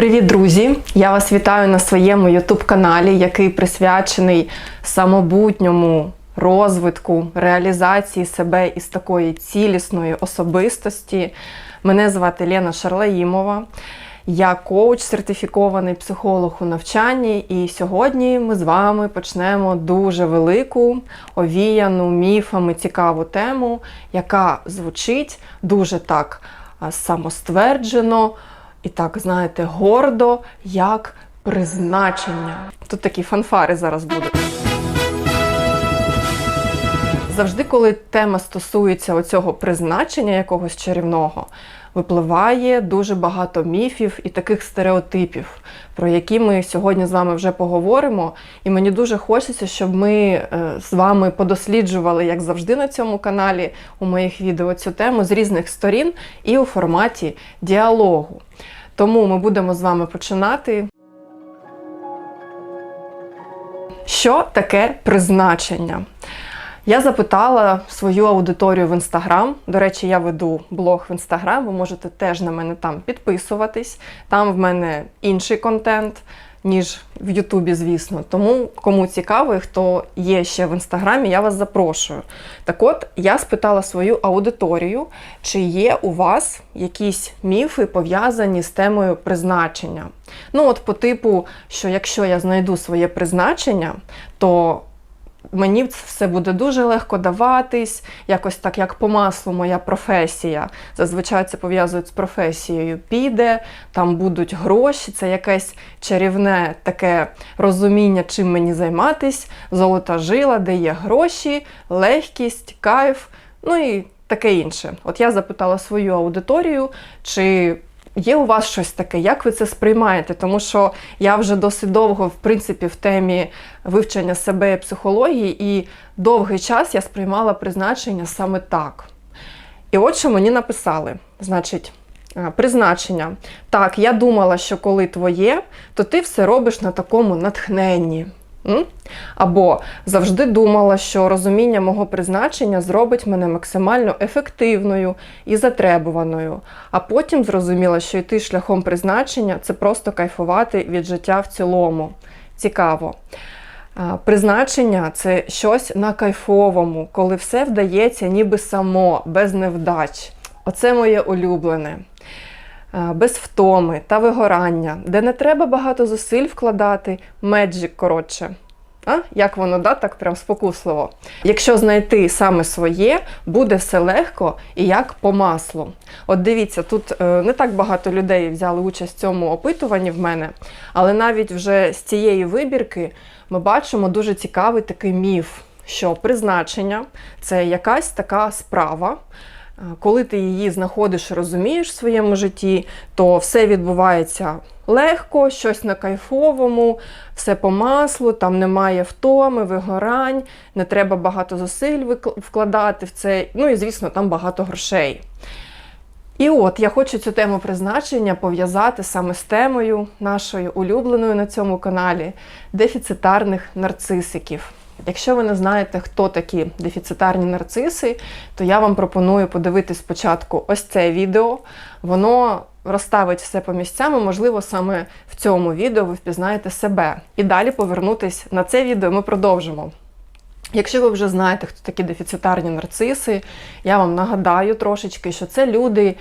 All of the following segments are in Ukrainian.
Привіт, друзі! Я вас вітаю на своєму youtube каналі який присвячений самобутньому розвитку, реалізації себе із такої цілісної особистості. Мене звати Лена Шарлаїмова. Я коуч, сертифікований психолог у навчанні, і сьогодні ми з вами почнемо дуже велику, овіяну міфами цікаву тему, яка звучить дуже так самостверджено і так, знаєте, гордо, як призначення. Тут такі фанфари зараз будуть. Завжди, коли тема стосується оцього призначення якогось чарівного, випливає дуже багато міфів і таких стереотипів, про які ми сьогодні з вами вже поговоримо. І мені дуже хочеться, щоб ми е, з вами подосліджували, як завжди, на цьому каналі у моїх відео цю тему з різних сторін і у форматі діалогу. Тому ми будемо з вами починати. Що таке призначення? Я запитала свою аудиторію в інстаграм. До речі, я веду блог в інстаграм. Ви можете теж на мене там підписуватись. Там в мене інший контент, ніж в Ютубі, звісно. Тому кому цікаво, і хто є ще в інстаграмі, я вас запрошую. Так от, я спитала свою аудиторію, чи є у вас якісь міфи пов'язані з темою призначення. Ну, от по типу, що якщо я знайду своє призначення, то Мені все буде дуже легко даватись, якось так, як по маслу, моя професія. Зазвичай це пов'язують з професією. Піде, там будуть гроші, це якесь чарівне таке розуміння, чим мені займатись, золота жила, де є гроші, легкість, кайф, ну і таке інше. От я запитала свою аудиторію, чи Є у вас щось таке, як ви це сприймаєте? Тому що я вже досить довго, в принципі, в темі вивчення себе і психології, і довгий час я сприймала призначення саме так. І от що мені написали: значить, призначення. Так, я думала, що коли твоє, то ти все робиш на такому натхненні. Або завжди думала, що розуміння мого призначення зробить мене максимально ефективною і затребуваною. А потім зрозуміла, що йти шляхом призначення це просто кайфувати від життя в цілому. Цікаво. Призначення це щось на кайфовому, коли все вдається ніби само, без невдач. Оце моє улюблене. Без втоми та вигорання, де не треба багато зусиль вкладати, меджик, коротше. А? Як воно, да, так прям спокусливо. Якщо знайти саме своє, буде все легко і як по маслу. От дивіться, тут е, не так багато людей взяли участь в цьому опитуванні в мене, але навіть вже з цієї вибірки ми бачимо дуже цікавий такий міф, що призначення це якась така справа. Коли ти її знаходиш розумієш в своєму житті, то все відбувається легко, щось на кайфовому, все по маслу, там немає втоми, вигорань, не треба багато зусиль вкладати в це. Ну і, звісно, там багато грошей. І от я хочу цю тему призначення пов'язати саме з темою нашою улюбленою на цьому каналі дефіцитарних нарцисиків. Якщо ви не знаєте, хто такі дефіцитарні нарциси, то я вам пропоную подивитись спочатку ось це відео. Воно розставить все по місцям, і, можливо, саме в цьому відео ви впізнаєте себе. І далі повернутись на це відео ми продовжимо. Якщо ви вже знаєте, хто такі дефіцитарні нарциси, я вам нагадаю трошечки, що це люди.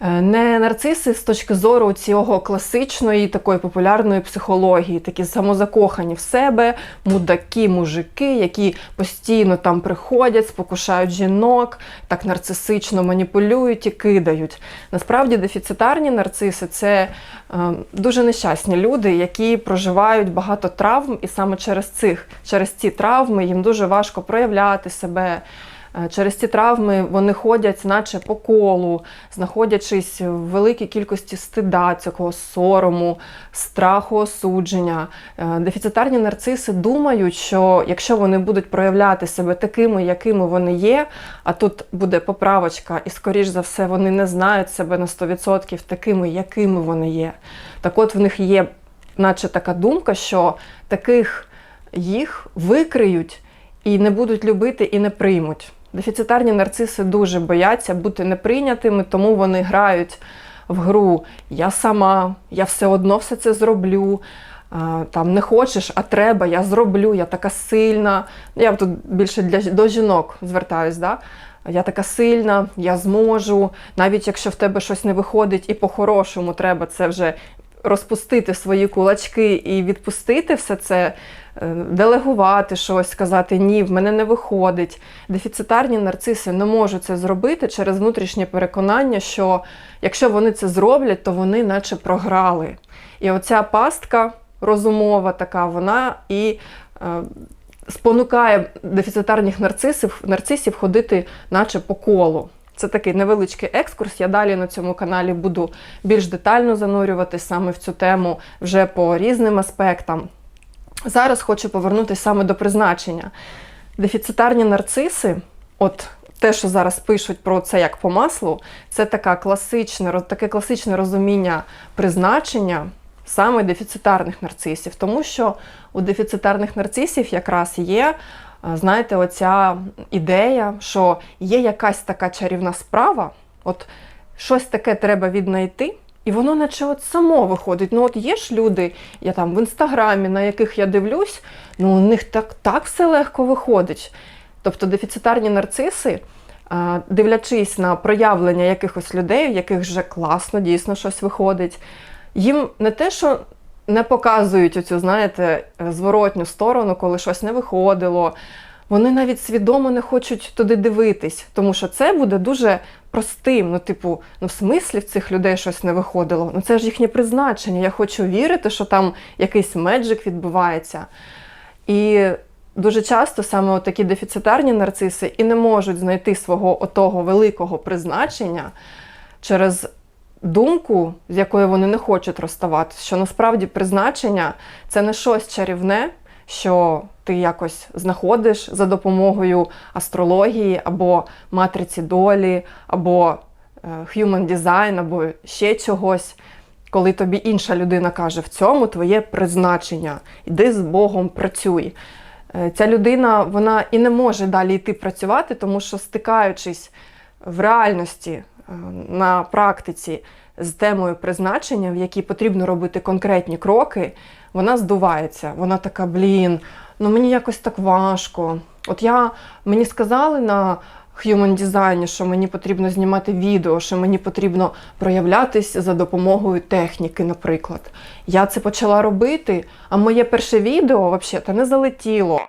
Е, не нарциси з точки зору цього класичної такої популярної психології, такі самозакохані в себе, мудаки, мужики, які постійно там приходять, спокушають жінок, так нарцисично маніпулюють і кидають. Насправді, дефіцитарні нарциси це е, дуже нещасні люди, які проживають багато травм, і саме через цих, через ці травми їм дуже важко проявляти себе. Е, через ці травми вони ходять, наче по колу, знаходячись в великій кількості стида, цього сорому, страху, осудження. Е, дефіцитарні нарциси думають, що якщо вони будуть проявляти себе такими, якими вони є, а тут буде поправочка, і, скоріш за все, вони не знають себе на 100% такими, якими вони є. Так от в них є, наче така думка, що таких їх викриють і не будуть любити і не приймуть. Дефіцитарні нарциси дуже бояться бути неприйнятими, тому вони грають в гру Я сама, я все одно все це зроблю. Там не хочеш, а треба, я зроблю, я така сильна. Я тут більше для до жінок звертаюсь, да? я така сильна, я зможу. Навіть якщо в тебе щось не виходить, і по-хорошому треба це вже розпустити свої кулачки і відпустити все це, делегувати щось, сказати ні, в мене не виходить. Дефіцитарні нарциси не можуть це зробити через внутрішнє переконання, що якщо вони це зроблять, то вони наче програли. І оця пастка розумова така, вона і е, спонукає дефіцитарних нарцисів, нарцисів ходити наче по колу. Це такий невеличкий екскурс. Я далі на цьому каналі буду більш детально занурювати саме в цю тему вже по різним аспектам. Зараз хочу повернутися саме до призначення. Дефіцитарні нарциси, от те, що зараз пишуть про це як по маслу, це така класичне, таке класичне розуміння призначення саме дефіцитарних нарцисів. Тому що у дефіцитарних нарцисів якраз є знаєте, оця ідея, що є якась така чарівна справа, от щось таке треба віднайти, і воно наче от само виходить. Ну, от є ж люди, я там в інстаграмі, на яких я дивлюсь, ну у них так, так все легко виходить. Тобто дефіцитарні нарциси, дивлячись на проявлення якихось людей, в яких вже класно, дійсно щось виходить, їм не те, що не показують оцю, знаєте, зворотню сторону, коли щось не виходило. Вони навіть свідомо не хочуть туди дивитись, тому що це буде дуже простим. Ну, типу, ну в смислі в цих людей щось не виходило. Ну це ж їхнє призначення. Я хочу вірити, що там якийсь меджик відбувається. І дуже часто саме такі дефіцитарні нарциси і не можуть знайти свого отого великого призначення через думку, з якою вони не хочуть розставатися, що насправді призначення це не щось чарівне, що ти якось знаходиш за допомогою астрології або матриці долі, або е, human design, або ще чогось. Коли тобі інша людина каже, в цьому твоє призначення, йди з Богом, працюй. Е, Ця людина вона і не може далі йти працювати, тому що стикаючись в реальності е, на практиці з темою призначення, в якій потрібно робити конкретні кроки, вона здувається. Вона така, блін, ну мені якось так важко. От я мені сказали на Human Design, що мені потрібно знімати відео, що мені потрібно проявлятись за допомогою техніки, наприклад. Я це почала робити, а моє перше відео взагалі не залетіло.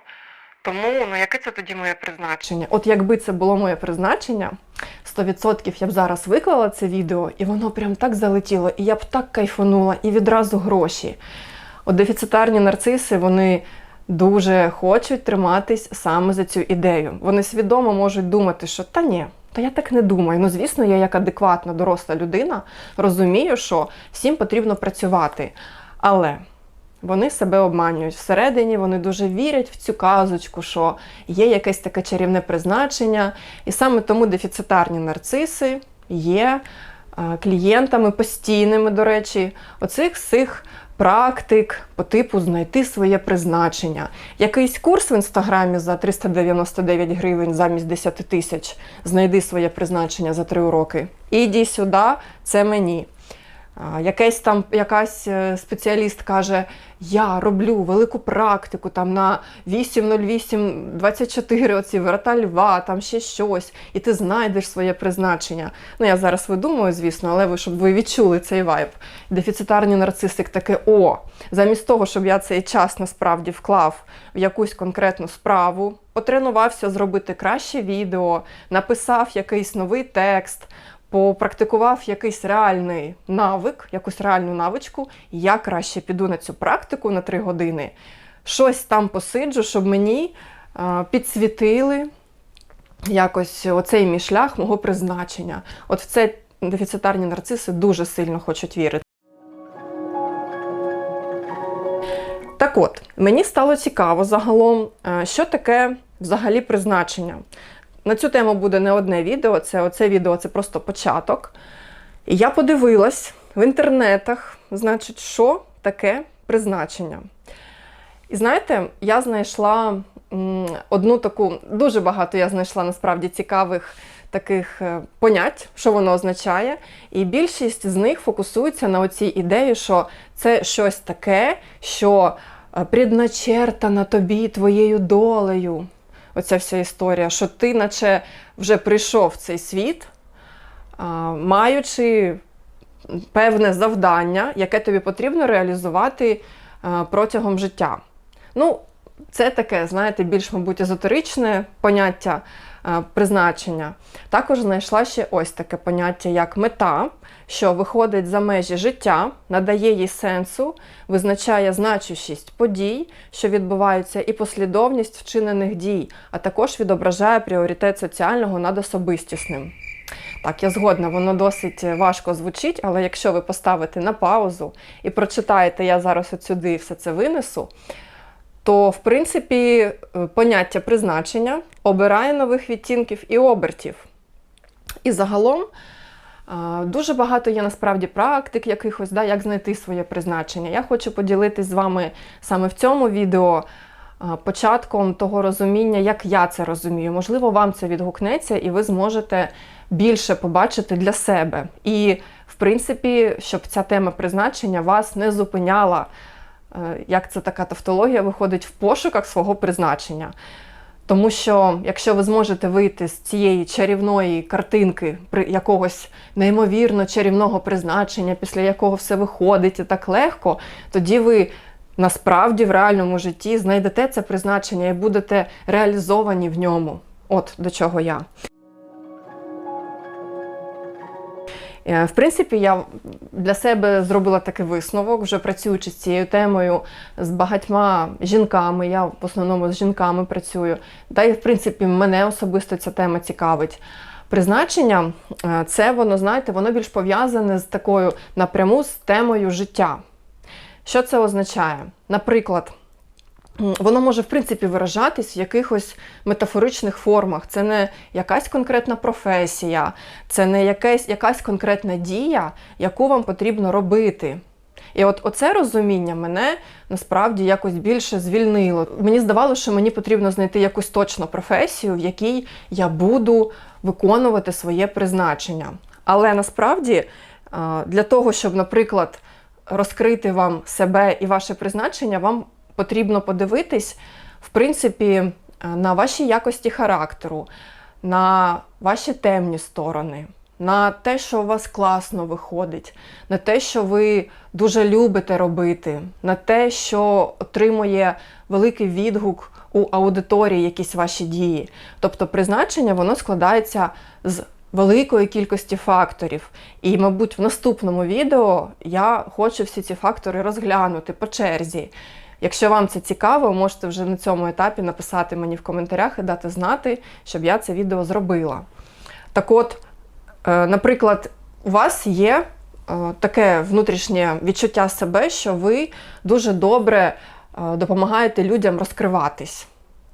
Тому ну яке це тоді моє призначення? От якби це було моє призначення, 100% я б зараз виклала це відео, і воно прям так залетіло, і я б так кайфанула, і відразу гроші. От дефіцитарні нарциси, вони дуже хочуть триматись саме за цю ідею. Вони свідомо можуть думати, що та ні, та я так не думаю. Ну, звісно, я як адекватна доросла людина розумію, що всім потрібно працювати. Але вони себе обманюють. Всередині вони дуже вірять в цю казочку, що є якесь таке чарівне призначення. І саме тому дефіцитарні нарциси є е, клієнтами постійними, до речі, оцих всіх практик по типу знайти своє призначення. Якийсь курс в інстаграмі за 399 гривень замість 10 тисяч. Знайди своє призначення за 3 уроки. Іди сюди, це мені. Якась там якась е, спеціаліст каже: я роблю велику практику там на 8.08.24, оці врата льва, там ще щось, і ти знайдеш своє призначення. Ну, я зараз видумую, звісно, але ви щоб ви відчули цей вайб. Дефіцитарний нарцисик таке: о, замість того, щоб я цей час насправді вклав в якусь конкретну справу, потренувався зробити краще відео, написав якийсь новий текст попрактикував якийсь реальний навик, якусь реальну навичку, я краще піду на цю практику на 3 години, щось там посиджу, щоб мені е, підсвітили якось оцей мій шлях мого призначення. От в це дефіцитарні нарциси дуже сильно хочуть вірити. Так от, мені стало цікаво загалом, е, що таке взагалі призначення. На цю тему буде не одне відео, це оце відео це просто початок. І я подивилась в інтернетах, значить, що таке призначення. І знаєте, я знайшла одну таку, дуже багато я знайшла насправді цікавих таких е, понять, що воно означає, і більшість з них фокусується на оцій ідеї, що це щось таке, що е, предначертано тобі твоєю долею. Оця вся історія, що ти, наче вже прийшов в цей світ, маючи певне завдання, яке тобі потрібно реалізувати протягом життя. Ну, це таке, знаєте, більш, мабуть, езотеричне поняття е, призначення. Також знайшла ще ось таке поняття, як мета, що виходить за межі життя, надає їй сенсу, визначає значущість подій, що відбуваються, і послідовність вчинених дій, а також відображає пріоритет соціального над особистісним. Так, я згодна, воно досить важко звучить, але якщо ви поставите на паузу і прочитаєте, я зараз от сюди все це винесу, то, в принципі, е, поняття призначення обирає нових відтінків і обертів. І загалом е, дуже багато є насправді практик якихось, да, як знайти своє призначення. Я хочу поділитись з вами саме в цьому відео е, початком того розуміння, як я це розумію. Можливо, вам це відгукнеться, і ви зможете більше побачити для себе. І, в принципі, щоб ця тема призначення вас не зупиняла як це така тавтологія виходить в пошуках свого призначення. Тому що якщо ви зможете вийти з цієї чарівної картинки якогось неймовірно чарівного призначення, після якого все виходить і так легко, тоді ви насправді в реальному житті знайдете це призначення і будете реалізовані в ньому. От до чого я. В принципі, я для себе зробила такий висновок, вже працюючи з цією темою з багатьма жінками. Я в основному з жінками працюю. Та й в принципі мене особисто ця тема цікавить. Призначення е, це воно, знаєте, воно більш пов'язане з такою напряму з темою життя. Що це означає? Наприклад, воно може в принципі виражатись в якихось метафоричних формах. Це не якась конкретна професія, це не якась, якась конкретна дія, яку вам потрібно робити. І от оце розуміння мене насправді якось більше звільнило. Мені здавалося, що мені потрібно знайти якусь точну професію, в якій я буду виконувати своє призначення. Але насправді е, для того, щоб, наприклад, розкрити вам себе і ваше призначення, вам потрібно подивитись, в принципі, е, на ваші якості характеру, на ваші темні сторони, на те, що у вас класно виходить, на те, що ви дуже любите робити, на те, що отримує великий відгук у аудиторії якісь ваші дії. Тобто призначення воно складається з великої кількості факторів. І, мабуть, в наступному відео я хочу всі ці фактори розглянути по черзі. Якщо вам це цікаво, можете вже на цьому етапі написати мені в коментарях і дати знати, щоб я це відео зробила. Так от, е, наприклад, у вас є е, таке внутрішнє відчуття себе, що ви дуже добре е, допомагаєте людям розкриватись.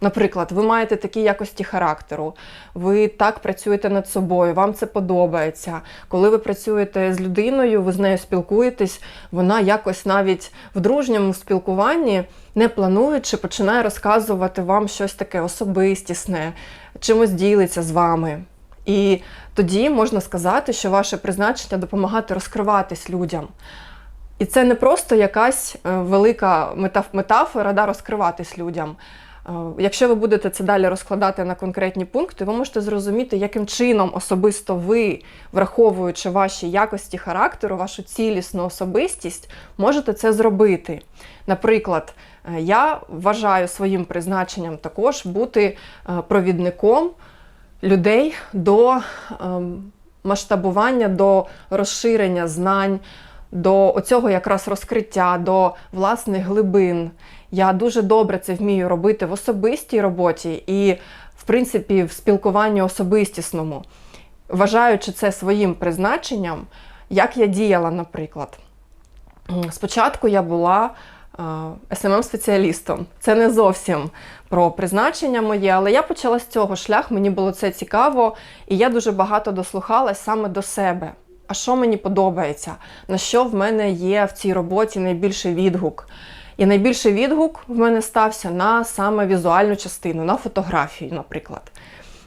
Наприклад, ви маєте такі якості характеру, ви так працюєте над собою, вам це подобається. Коли ви працюєте з людиною, ви з нею спілкуєтесь, вона якось навіть в дружньому спілкуванні, не плануючи, починає розказувати вам щось таке особистісне, чимось ділиться з вами. І тоді можна сказати, що ваше призначення допомагати розкриватись людям. І це не просто якась е, велика метафора да, розкриватись людям. Е, Якщо ви будете це далі розкладати на конкретні пункти, ви можете зрозуміти, яким чином особисто ви, враховуючи ваші якості характеру, вашу цілісну особистість, можете це зробити. Наприклад, е, я вважаю своїм призначенням також бути е, провідником людей до ем, масштабування, до розширення знань, до оцього якраз розкриття, до власних глибин. Я дуже добре це вмію робити в особистій роботі і, в принципі, в спілкуванні особистісному, вважаючи це своїм призначенням, як я діяла, наприклад. Спочатку я була СММ-спеціалістом. Це не зовсім про призначення моє, але я почала з цього шлях, мені було це цікаво, і я дуже багато дослухалась саме до себе. А що мені подобається? На що в мене є в цій роботі найбільший відгук? І найбільший відгук в мене стався на саме візуальну частину, на фотографію, наприклад.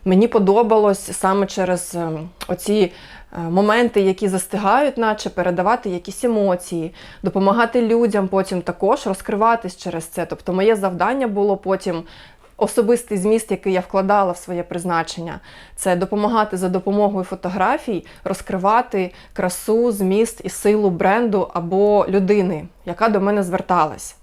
Мені подобалось саме через е, оці е, моменти, які застигають, наче передавати якісь емоції, допомагати людям потім також розкриватись через це. Тобто, моє завдання було потім. Особистий зміст, який я вкладала в своє призначення, це допомагати за допомогою фотографій розкривати красу, зміст і силу бренду або людини, яка до мене зверталась.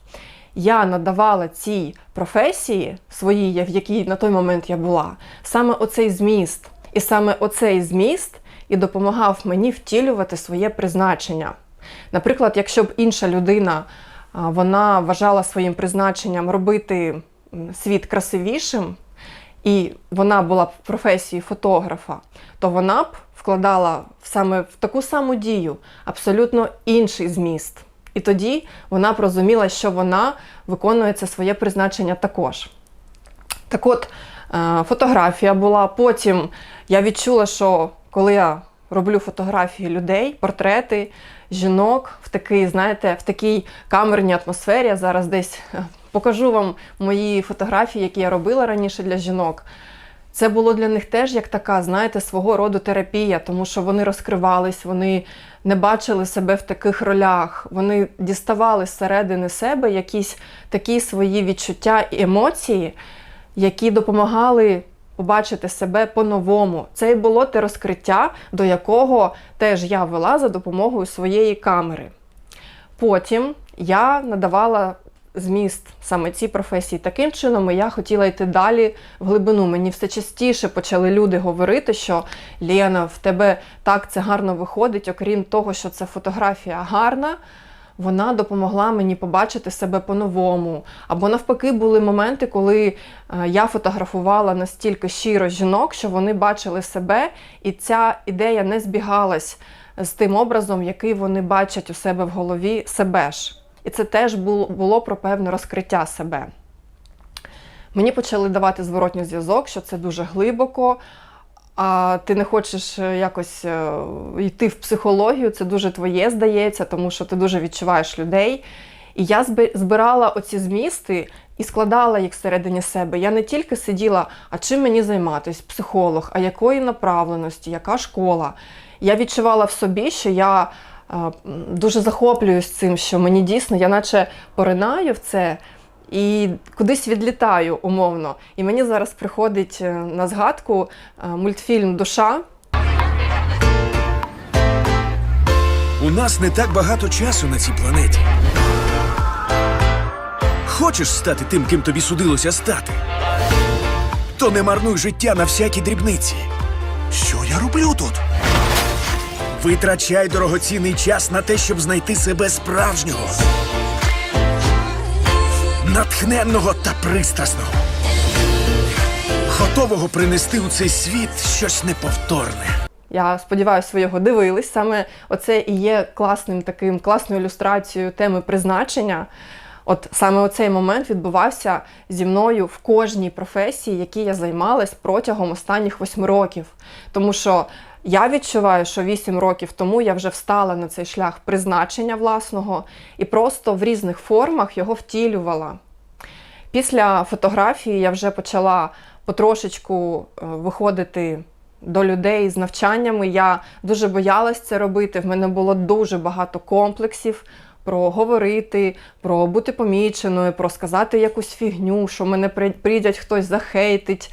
Я надавала цій професії своїй, в якій на той момент я була, саме оцей зміст. І саме оцей зміст і допомагав мені втілювати своє призначення. Наприклад, якщо б інша людина вона вважала своїм призначенням робити світ красивішим, і вона була б в професії фотографа, то вона б вкладала саме в таку саму дію абсолютно інший зміст. І тоді вона б розуміла, що вона виконує це своє призначення також. Так от, е, фотографія була. Потім я відчула, що коли я роблю фотографії людей, портрети жінок в такий, знаєте, в такій камерній атмосфері, я зараз десь е, покажу вам мої фотографії, які я робила раніше для жінок. Це було для них теж як така, знаєте, свого роду терапія, тому що вони розкривались, вони не бачили себе в таких ролях, вони діставали зсередини себе якісь такі свої відчуття і емоції, які допомагали побачити себе по-новому. Це і було те розкриття, до якого теж я вела за допомогою своєї камери. Потім я надавала зміст саме цій професії таким чином, я хотіла йти далі в глибину. Мені все частіше почали люди говорити, що Лена, в тебе так це гарно виходить, окрім того, що це фотографія гарна. Вона допомогла мені побачити себе по-новому. Або навпаки, були моменти, коли е, я фотографувала настільки щиро жінок, що вони бачили себе, і ця ідея не збігалась з тим образом, який вони бачать у себе в голові себе ж. І це теж було, про певне розкриття себе. Мені почали давати зворотній зв'язок, що це дуже глибоко, а ти не хочеш е, якось е, йти в психологію, це дуже твоє здається, тому що ти дуже відчуваєш людей. І я збирала оці змісти і складала їх всередині себе. Я не тільки сиділа, а чим мені займатися, психолог, а якої направленості, яка школа. Я відчувала в собі, що я дуже захоплююсь цим, що мені дійсно, я наче поринаю в це і кудись відлітаю умовно. І мені зараз приходить е, на згадку е, мультфільм Душа. У нас не так багато часу на цій планеті. Хочеш стати тим, ким тобі судилося стати? То не марнуй життя на всякі дрібниці. Що я роблю тут? Витрачай дорогоцінний час на те, щоб знайти себе справжнього, натхненного та пристрасного, готового принести у цей світ щось неповторне. Я сподіваюся, ви його дивились. Саме оце і є класним таким класною ілюстрацією теми призначення. От саме оцей момент відбувався зі мною в кожній професії, якій я займалась протягом останніх восьми років. Тому що я відчуваю, що вісім років тому я вже встала на цей шлях призначення власного і просто в різних формах його втілювала. Після фотографії я вже почала потрошечку е, виходити до людей з навчаннями. Я дуже боялась це робити. В мене було дуже багато комплексів про говорити, про бути поміченою, про сказати якусь фігню, що мене прийдять хтось захейтить.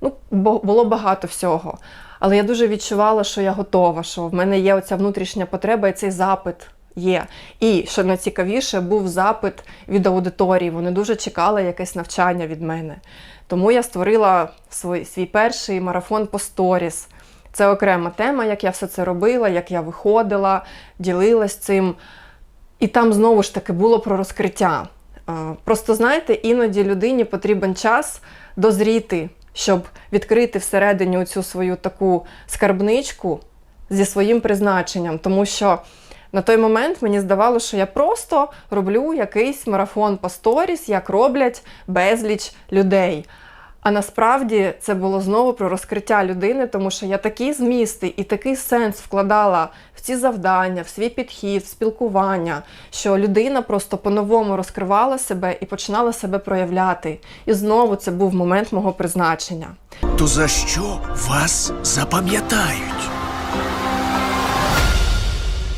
Ну, було багато всього. Але я дуже відчувала, що я готова, що в мене є оця внутрішня потреба і цей запит є. І що найцікавіше, був запит від аудиторії. Вони дуже чекали якесь навчання від мене. Тому я створила свій, свій перший марафон по сторіс. Це окрема тема, як я все це робила, як я виходила, ділилась цим. І там знову ж таки було про розкриття. Е, Просто знаєте, іноді людині потрібен час дозріти, щоб відкрити всередині цю свою таку скарбничку зі своїм призначенням. Тому що на той момент мені здавалося, що я просто роблю якийсь марафон по сторіс, як роблять безліч людей. А насправді це було знову про розкриття людини, тому що я такі змісти і такий сенс вкладала в ці завдання, в свій підхід, в спілкування, що людина просто по-новому розкривала себе і починала себе проявляти. І знову це був момент мого призначення. То за що вас запам'ятають?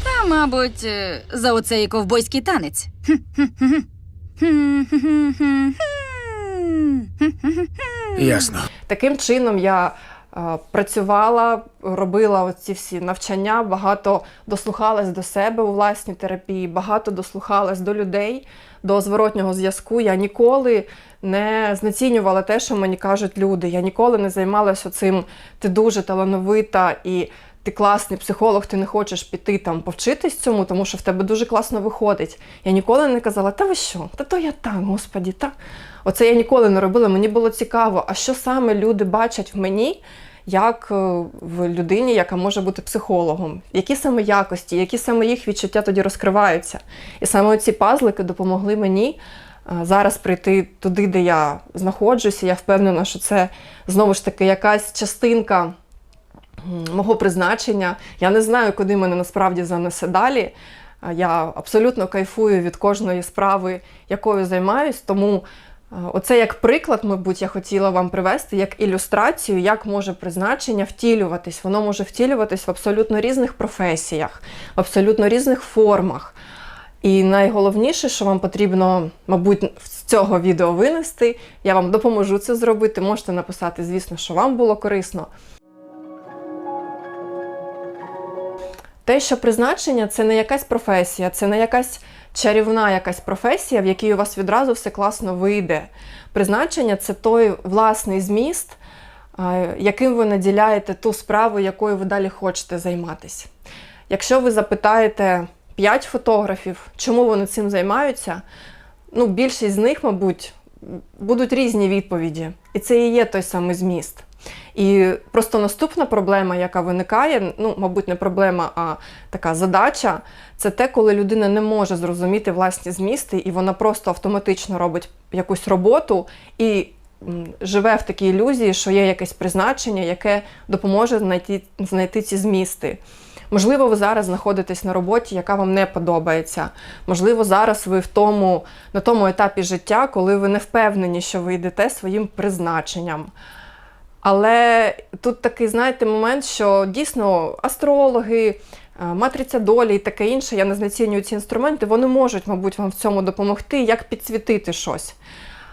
Та, мабуть, е, за оцей ковбойський танець. Ясно. Таким чином я е, працювала, робила оці всі навчання, багато дослухалась до себе у власній терапії, багато дослухалась до людей, до зворотнього зв'язку. Я ніколи не знецінювала те, що мені кажуть люди. Я ніколи не займалася цим ти дуже талановита і. Ти класний психолог, ти не хочеш піти там повчитись цьому, тому що в тебе дуже класно виходить. Я ніколи не казала, та ви що? Та то я так, господі, та. Оце я ніколи не робила. Мені було цікаво, а що саме люди бачать в мені, як е, в людині, яка може бути психологом, які саме якості, які саме їх відчуття тоді розкриваються. І саме ці пазлики допомогли мені е, зараз прийти туди, де я знаходжуся. Я впевнена, що це знову ж таки якась частинка мого призначення. Я не знаю, куди мене насправді занесе далі. Я абсолютно кайфую від кожної справи, якою займаюсь. Тому оце як приклад, мабуть, я хотіла вам привести, як ілюстрацію, як може призначення втілюватись. Воно може втілюватись в абсолютно різних професіях, в абсолютно різних формах. І найголовніше, що вам потрібно, мабуть, з цього відео винести, я вам допоможу це зробити. Можете написати, звісно, що вам було корисно. Те, що призначення це не якась професія, це не якась чарівна якась професія, в якій у вас відразу все класно вийде. Призначення це той власний зміст, яким ви наділяєте ту справу, якою ви далі хочете займатися. Якщо ви запитаєте 5 фотографів, чому вони цим займаються, ну, більшість з них, мабуть, будуть різні відповіді. І це і є той самий зміст. І просто наступна проблема, яка виникає, ну, мабуть, не проблема, а така задача, це те, коли людина не може зрозуміти власні змісти, і вона просто автоматично робить якусь роботу і живе в такій ілюзії, що є якесь призначення, яке допоможе знайти, знайти ці змісти. Можливо, ви зараз знаходитесь на роботі, яка вам не подобається. Можливо, зараз ви в тому, на тому етапі життя, коли ви не впевнені, що ви йдете своїм призначенням. Але тут такий, знаєте, момент, що дійсно астрологи, е, матриця долі і таке інше, я не знецінюю ці інструменти, вони можуть, мабуть, вам в цьому допомогти, як підсвітити щось.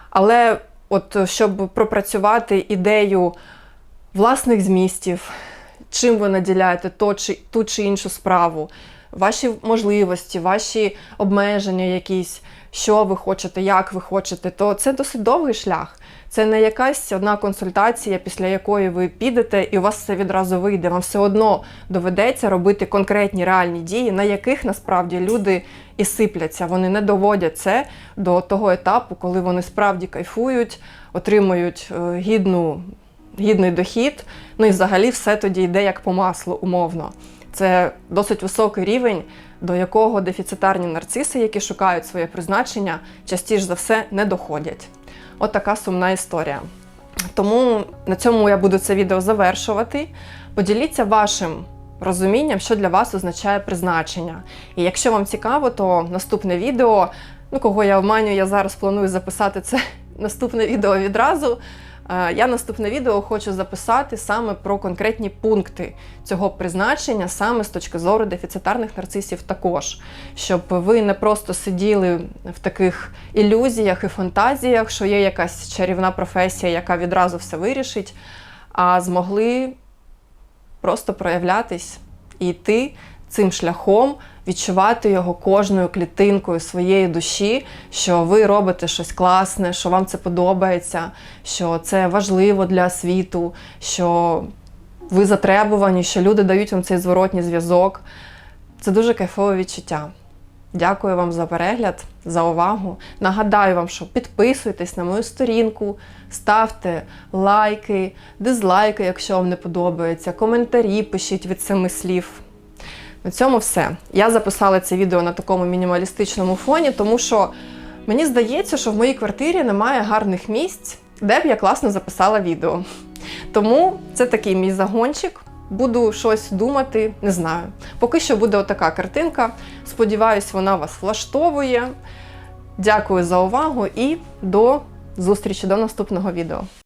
Але от щоб пропрацювати ідею власних змістів, чим ви наділяєте то чи, ту чи іншу справу, ваші можливості, ваші обмеження якісь, що ви хочете, як ви хочете, то це досить довгий шлях. Це не якась одна консультація, після якої ви підете і у вас все відразу вийде. Вам все одно доведеться робити конкретні реальні дії, на яких насправді люди і сипляться. Вони не доводять це до того етапу, коли вони справді кайфують, отримують е, гідну, гідний дохід. Ну і взагалі все тоді йде як по маслу, умовно. Це досить високий рівень, до якого дефіцитарні нарциси, які шукають своє призначення, частіше за все не доходять. От така сумна історія. Тому на цьому я буду це відео завершувати. Поділіться вашим розумінням, що для вас означає призначення. І якщо вам цікаво, то наступне відео, ну кого я обманюю, я зараз планую записати це наступне відео відразу. Е, Я наступне відео хочу записати саме про конкретні пункти цього призначення, саме з точки зору дефіцитарних нарцисів також, щоб ви не просто сиділи в таких ілюзіях і фантазіях, що є якась чарівна професія, яка відразу все вирішить, а змогли просто проявлятись і йти цим шляхом, відчувати його кожною клітинкою своєї душі, що ви робите щось класне, що вам це подобається, що це важливо для світу, що ви затребувані, що люди дають вам цей зворотній зв'язок. Це дуже кайфове відчуття. Дякую вам за перегляд, за увагу. Нагадаю вам, що підписуйтесь на мою сторінку, ставте лайки, дизлайки, якщо вам не подобається, коментарі пишіть від семи слів. На цьому все. Я записала це відео на такому мінімалістичному фоні, тому що мені здається, що в моїй квартирі немає гарних місць, де б я класно записала відео. Тому це такий мій загончик. Буду щось думати, не знаю. Поки що буде отака картинка. Сподіваюсь, вона вас влаштовує. Дякую за увагу і до зустрічі до наступного відео.